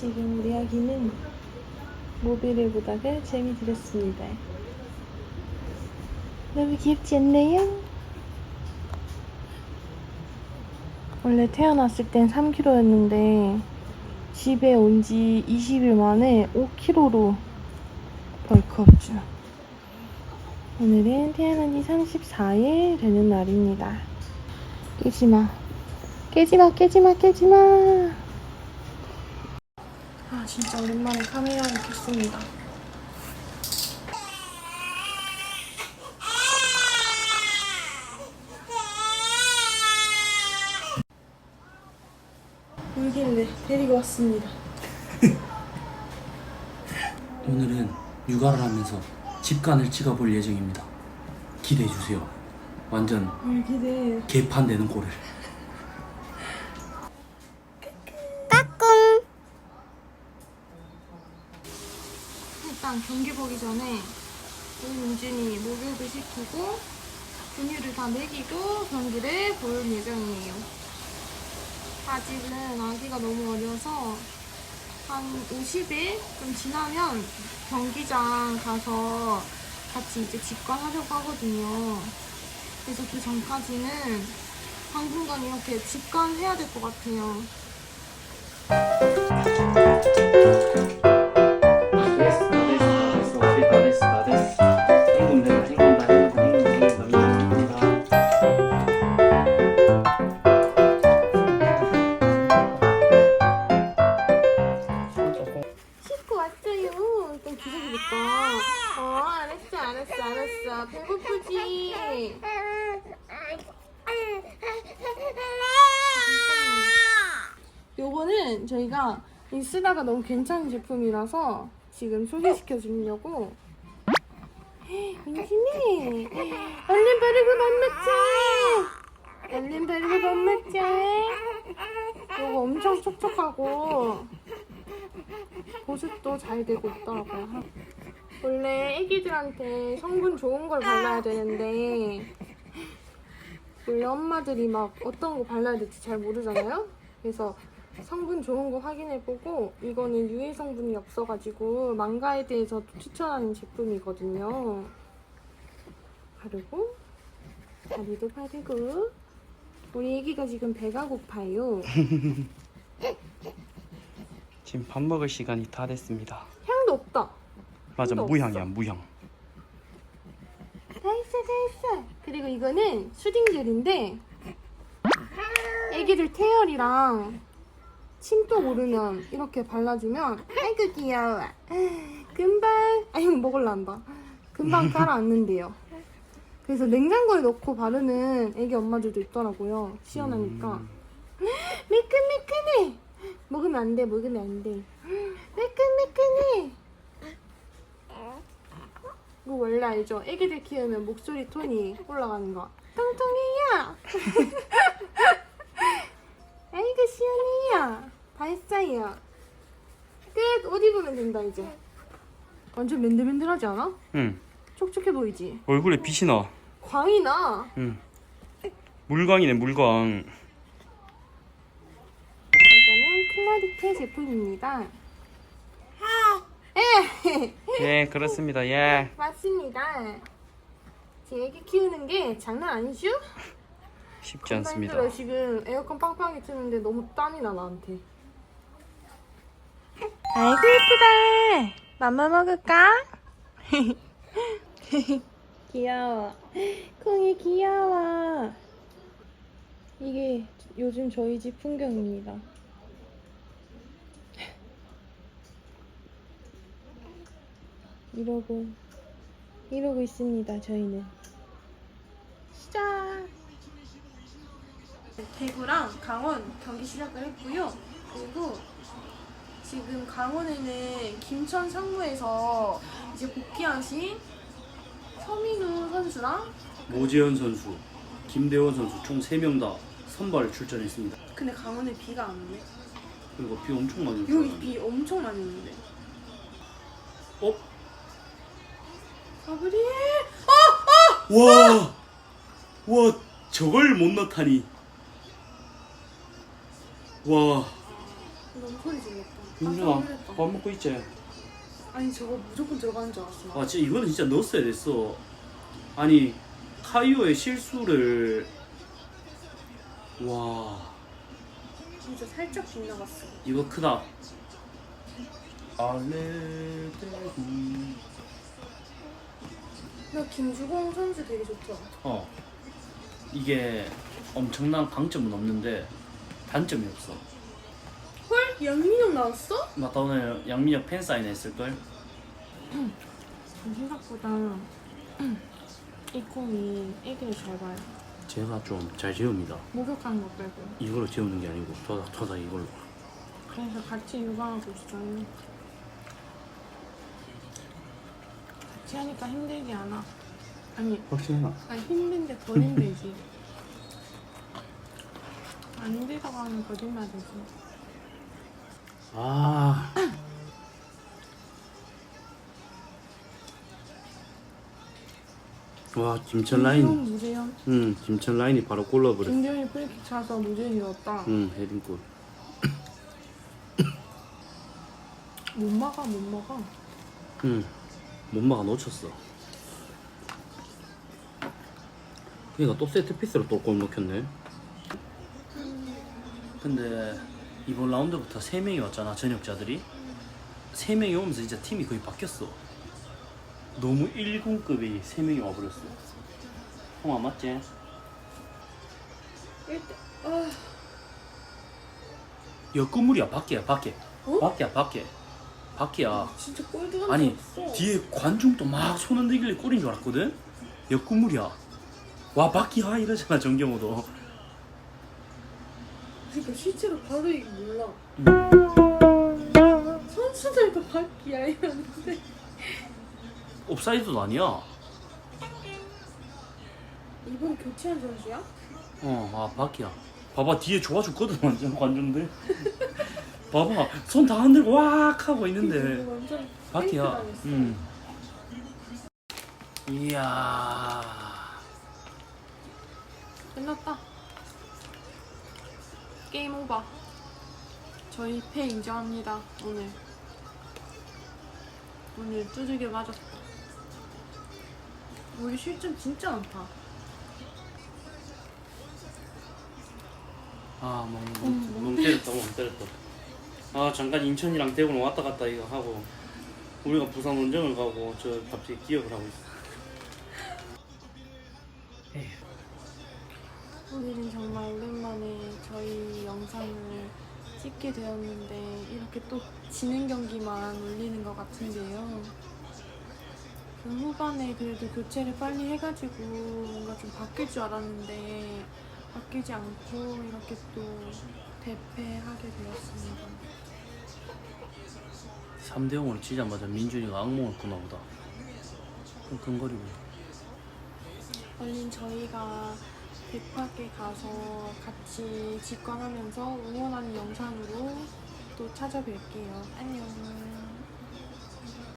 지금 우리 아기는 모비를 보다가 재미 들었습니다. 너무 귀엽지 않나요? 원래 태어났을 땐 3kg였는데 집에 온 지 20일 만에 5kg로 벌크업죠. 오늘은 태어난 지 34일 되는 날입니다. 깨지마. 깨지마, 깨지마, 깨지마. 아, 진짜 오랜만에 카메라를 켰습니다. 울길래 데리고 왔습니다. 오늘은 육아를 하면서 집간을 찍어볼 예정입니다. 기대해 주세요. 완전 울 기대. 개판되는 꼴을. 일단 경기 보기 전에 민준이 목욕을 시키고 분유를 다 먹이고 경기를 볼 예정이에요. 아직은 아기가 너무 어려서 한 50일 좀 지나면 경기장 가서 같이 이제 직관하려고 하거든요. 그래서 그 전까지는 당분간 이렇게 직관해야 될 것 같아요. 어, 알았어, 알았어, 알았어. 배고프지? 요거는 저희가 이 쓰다가 너무 괜찮은 제품이라서 지금 소개시켜 주려고. 민진이, 얼른 바르고 밥 먹자. 얼른 바르고 밥 먹자. 요거 엄청 촉촉하고 보습도 잘 되고 있더라고요. 원래 애기들한테 성분 좋은 걸 발라야 되는데 원래 엄마들이 막 어떤 거 발라야 될지 잘 모르잖아요. 그래서 성분 좋은 거 확인해보고 이거는 유해 성분이 없어가지고 망가에 대해서 추천하는 제품이거든요. 바르고 다리도 바르고 우리 애기가 지금 배가 고파요. 지금 밥 먹을 시간이 다 됐습니다. 향도 없다. 맞아, 근데 무향이야, 없어. 무향. 다 있어 다 있어. 그리고 이거는 수딩젤인데 애기들 태열이랑 침도 오르면 이렇게 발라주면 아이고 귀여워. 금방 아니 먹을란다 금방 가라앉는데요. 그래서 냉장고에 넣고 바르는 애기 엄마들도 있더라고요 시원하니까. 음. 매끈매끈해. 먹으면 안 돼 먹으면 안 돼. 매끈매끈해 이거 원래 알죠? 애기들 키우면 목소리 톤이 올라가는 거. 통통해요. 아이고 시원해요. 다 했어요. 끝. 옷 입으면 된다 이제. 완전 맨들맨들하지 않아? 응, 촉촉해 보이지? 얼굴에 빛이 나. 광이 나. 응. 물광이네, 물광. 이거는 클라리테 제품입니다. 예, 예, 그렇습니다, 예. 맞습니다. 제 애기 키우는 게 장난 아니죠? 쉽지 않습니다. 힘들어요. 지금 에어컨 빵빵하게 트는데 너무 땀이 나 나한테. 아이고 예쁘다. 맘마 먹을까? 귀여워. 콩이 귀여워. 이게 요즘 저희 집 풍경입니다. 이러고 이러고 있습니다. 저희는. 시작. 대구랑 강원 경기 시작을 했고요. 그리고 지금 강원에는 김천 상무에서 이제 복귀하신 서민우 선수랑 모재현 선수, 김대원 선수 총 3명 다 선발 출전했습니다. 근데 강원에 비가 안 오네. 그리고 비 엄청 많이 여기 왔잖아요. 비 엄청 많이 오는데. 어? 가브리 와! 와, 저걸 못 넣다니. 와, 너무 소리 질렀다. 민준아 놀랬다. 밥 먹고 있지? 아니 저거 무조건 들어가는 줄 알았어. 나. 아 진짜 이거는 진짜 넣었어야 됐어 아니 카이오의 실수를 와 진짜 살짝 빗나갔어. 이거 크다 알레 데구 나 김주공 선수 되게 좋더라. 어 이게 엄청난 강점은 없는데 단점이 없어 헐? 양민영 나왔어? 맞다 오늘 양민혁 팬 사인 했을걸? 생각보다 이 콩이 애기를 잘 봐요. 제가 좀잘 지웁니다 목욕하는 거 빼고. 이걸로 지우는 게 아니고 토닥 토닥 이걸로 그래서 같이 육아하고 있어요. 같이 하니까 힘들지 않아. 아니, 확실해나? 아니 힘든데 덜 힘들지. 안 힘들다고 하면 거짓말이지. 아 와, 김천 라인. 무재현. 응, 김천 라인이 바로 골라버렸어. 김재현이 프리킥 차서 무재현이 넣었다. 응, 헤딩골. 못 막아, 못 막아. 응, 몸마가 놓쳤어. 얘가 또 세트피스로 또 골 먹혔네. 근데 이번 라운드부터 3명이 왔잖아, 전역자들이. 3명이 오면서 진짜 팀이 거의 바뀌었어. 너무 1군급이 3명이 와버렸어. 형아 맞지? 일단, 아, 옆건물이야, 밖이야, 밖에. 어? 밖이야, 밖에. 밖이야. 진짜 골 들어간 아니 줄 알았어. 뒤에 관중도 막 손 흔들길래 골인 줄 알았거든? 옆구물이야 와 바퀴야 이러잖아 정경호도 그러니까 실제로 바로 이게 몰라. 음. 선수들도 바퀴야 이러는데. 옵사이드도 아니야 이번 교체한 선수야? 어아 바퀴야 봐봐 뒤에 좋아 죽거든 완전 관중들 봐봐 손 다 흔들고 와악 하고 있는데 완전 바퀴야 당했어. 음. 이야 끝났다. 게임 오버. 저희 패 인정합니다. 오늘. 오늘 두들겨 맞았다. 우리 실점 진짜 많다. 아, 멍, 음, 멍, 멍 때렸다, 멍 때렸다. 아, 잠깐 인천이랑 대구는 왔다 갔다 이거 하고, 우리가 부산 원정을 가고, 저 갑자기 기억을 하고 있어. 오늘은 정말 오랜만에 저희 영상을 찍게 되었는데 이렇게 또 지는 경기만 올리는 것 같은데요. 그 후반에 그래도 교체를 빨리 해가지고 뭔가 좀 바뀔 줄 알았는데 바뀌지 않고 이렇게 또 대패하게 되었습니다. 3대 0으로 치자마자 민준이가 악몽을 꾸나 보다. 끙끙거리고. 얼른 저희가 백파께 가서 같이 직관하면서 응원하는 영상으로 또 찾아뵐게요. 안녕.